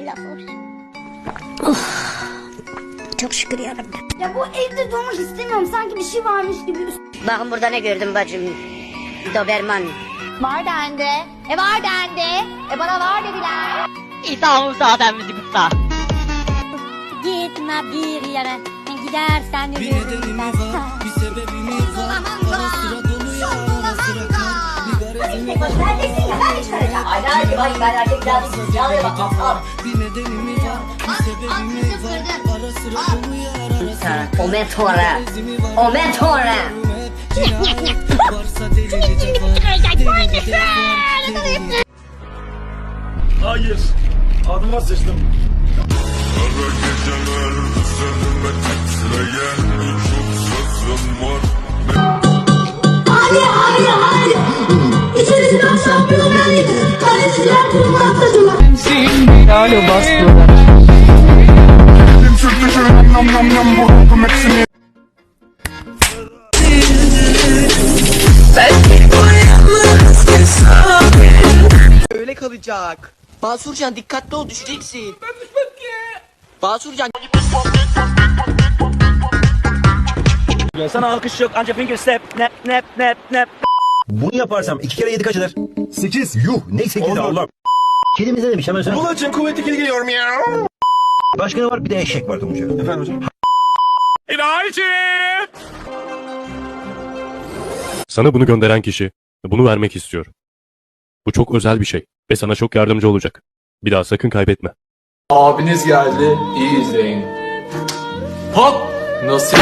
bir laf olsun. Of. Çok şükür yarabbim. Ya bu evde durmak istemiyorum. Sanki bir şey varmış gibi. Bakın burada ne gördüm bacım. Doberman. Var dendi. E var dendi. E bana var dediler. İsa Musa Efendimiz'i kutsa. Gitme bir yere. Gidersen Bir nedeni mi var, bir sebebi mi var? Ara sıra doluyor, ara sıra kar. Bir garezi mi var? Bir nedeni mi O metora. O metora. Hayır. Adıma sıçtım. Kara geceler üzerime titreyen çok sözüm var Hadi hadi hadi. İçerisinden şampiyonlar ligi. Kaleciler kurmaktadılar. Öyle kalacak. Basurcan dikkatli ol düşeceksin. Ben düşmem ki. Basurcan Sana alkış yok anca finger step. Nep nep nep nep. Bunu yaparsam iki kere yedi kaç eder? Sekiz. Yuh. Ne sekiz. Allah. Kedimiz ne demiş hemen söyle. Bulacığım kuvvetli kedi geliyorum ya. Başka ne var? Bir de eşek var Tonguç. Efendim hocam. İlahi. Sana bunu gönderen kişi bunu vermek istiyor. Bu çok özel bir şey ve sana çok yardımcı olacak. Bir daha sakın kaybetme. Abiniz geldi, iyi izleyin. Hop! Nasıl?